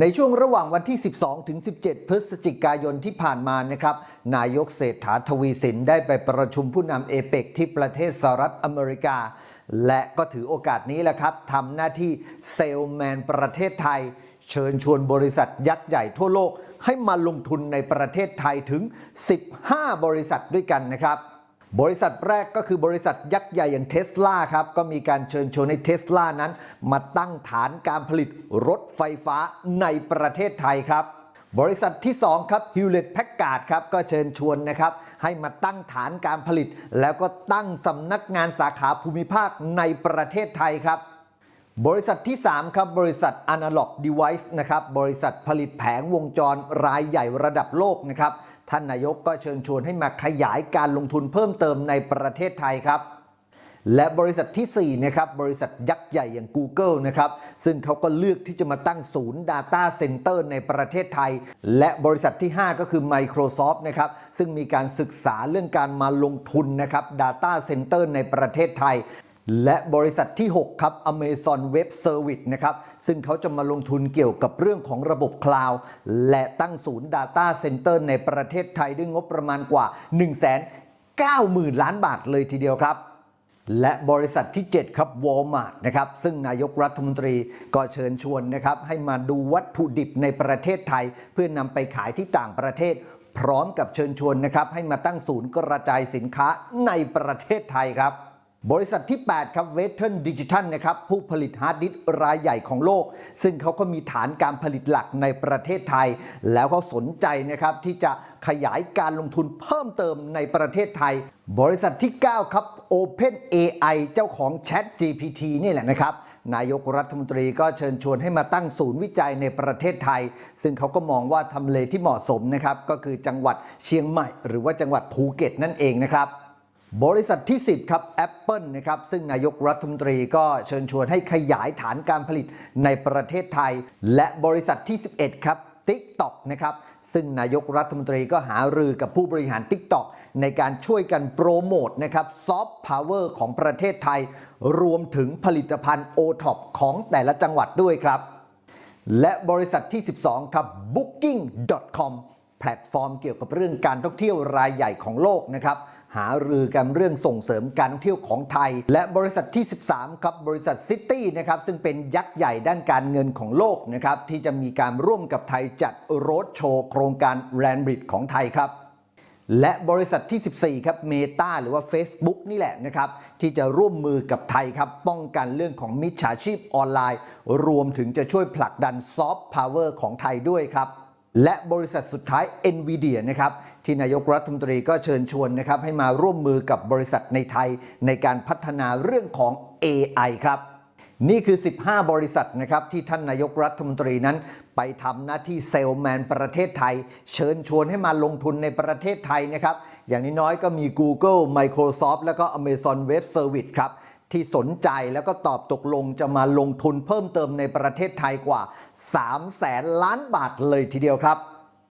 ในช่วงระหว่างวันที่ 12 ถึง 17 พฤศจิกายนที่ผ่านมานะครับ นายกเศรษฐาทวีสินได้ไปประชุมผู้นำเอเปกที่ประเทศสหรัฐอเมริกา และก็ถือโอกาสนี้แหละครับทำหน้าที่เซลแมนประเทศไทย เชิญชวนบริษัทยักษ์ใหญ่ทั่วโลก ให้มาลงทุนในประเทศไทยถึง 15 บริษัทด้วยกันนะครับ บริษัทแรกก็คือบริษัทยักษ์ใหญ่อย่างเทสลาครับ ก็มีการเชิญชวนให้เทสลานั้น มาตั้งฐานการผลิตรถไฟฟ้าในประเทศไทยครับ บริษัทที่ 2 ครับ Hewlett Packard ครับ ก็เชิญชวนนะครับ ให้มาตั้งฐานการผลิต แล้วก็ตั้งสำนักงานสาขาภูมิภาคในประเทศไทยครับบริษัทที่ 3 ครับ บริษัท Analog Device นะครับ บริษัทผลิตแผงวงจรรายใหญ่ระดับโลกนะครับ ท่านนายกก็เชิญชวนให้มาขยายการลงทุนเพิ่มเติมในประเทศไทยครับและบริษัททีสี่4นะครับบริษัทยักษ์ใหญ่อย่าง Google นะครับซึ่งเขาก็เลือกที่จะมาตั้งศูนย์ Data Center ในประเทศไทย และบริษัทที่ 5 ก็คือ Microsoft นะครับซึ่งมีการศึกษาเรื่องการมาลงทุนนะครับ Data Center ในประเทศไทย และบริษัทที่ 6 ครับ Amazon Web Service นะครับ ซึ่งเขาจะมาลงทุนเกี่ยวกับเรื่องของระบบคลาวด์และตั้งศูนย์ Data Center ในประเทศไทยด้วยงบประมาณกว่า 190,000 ล้านบาทเลยทีเดียวครับ และบริษัทที่ 7 ครับ Walmart นะครับ ซึ่งนายกรัฐมนตรีก็เชิญชวนนะครับ ให้มาดูวัตถุดิบในประเทศไทย เพื่อนำไปขายที่ต่างประเทศ พร้อมกับเชิญชวนนะครับให้มาตั้งศูนย์กระจายสินค้าในประเทศไทยครับ บริษัทที่ 8 ครับ Western Digital นะครับผู้ผลิตฮาร์ดดิสก์รายใหญ่ของโลก ซึ่งเขาก็มีฐานการผลิตหลักในประเทศไทย แล้วเขาสนใจนะครับที่จะขยายการลงทุนเพิ่มเติมในประเทศไทย บริษัทที่ 9 ครับ Open AI เจ้าของ Chat GPT นี่แหละนะครับ นายกรัฐมนตรีก็เชิญชวนให้มาตั้งศูนย์วิจัยในประเทศไทย ซึ่งเขาก็มองว่าทำเลที่เหมาะสมนะครับก็คือจังหวัดเชียงใหม่ หรือว่าจังหวัดภูเก็ตนั่นเองนะครับ บริษัทที่ 10 ครับ Apple นะครับ ซึ่งนายกรัฐมนตรีก็เชิญชวนให้ขยายฐานการผลิตในประเทศไทย และบริษัทที่ 11 ครับ TikTok นะครับซึ่งนายกรัฐมนตรีก็หารือกับผู้บริหาร TikTok ในการช่วยกันโปรโมทนะครับซอฟต์พาวเวอร์ของประเทศไทย รวมถึงผลิตภัณฑ์ o t o p ของแต่ละจังหวัดด้วยครับ และบริษัทที่ 12 ครับ booking.com แพลตฟอร์มเกี่ยวกับเรื่องการท่องเที่ยวรายใหญ่ของโลกนะครับหารือกันเรื่องส่งเสริมการท่องเที่ยวของไทย และบริษัทที่ 13 ครับบริษัทซิตี้นะครับซึ่งเป็นยักษ์ใหญ่ด้านการเงินของโลกนะครับที่จะมีการร่วมกับไทยจัดโรดโชว์โครงการแรนบริดของไทยครับและบริษัทที่ 14 ครับ Meta หรือว่า Facebook นี่แหละนะครับ ที่จะร่วมมือกับไทยครับ ป้องกันเรื่องของมิจฉาชีพออนไลน์ รวมถึงจะช่วยผลักดันซอฟต์พาวเวอร์ของไทยด้วยครับ และบริษัทสุดท้าย NVIDIA นะครับที่นายกรัฐมนตรีก็เชิญชวนนะครับให้มาร่วมมือกับบริษัทในไทย ในการพัฒนาเรื่องของ AI ครับ นี่คือ 15 บริษัทนะครับที่ท่านนายกรัฐมนตรีนั้น ไปทำหน้าที่เซลแมนประเทศไทย เชิญชวนให้มาลงทุนในประเทศไทยนะครับอย่างน้อยๆก็มี Google Microsoft แล้วก็ Amazon Web Service ครับ ที่สนใจแล้วก็ตอบตกลงจะมาลงทุนเพิ่มเติมในประเทศไทยกว่า 3 0 0แสนล้านบาทเลยทีเดียวครับ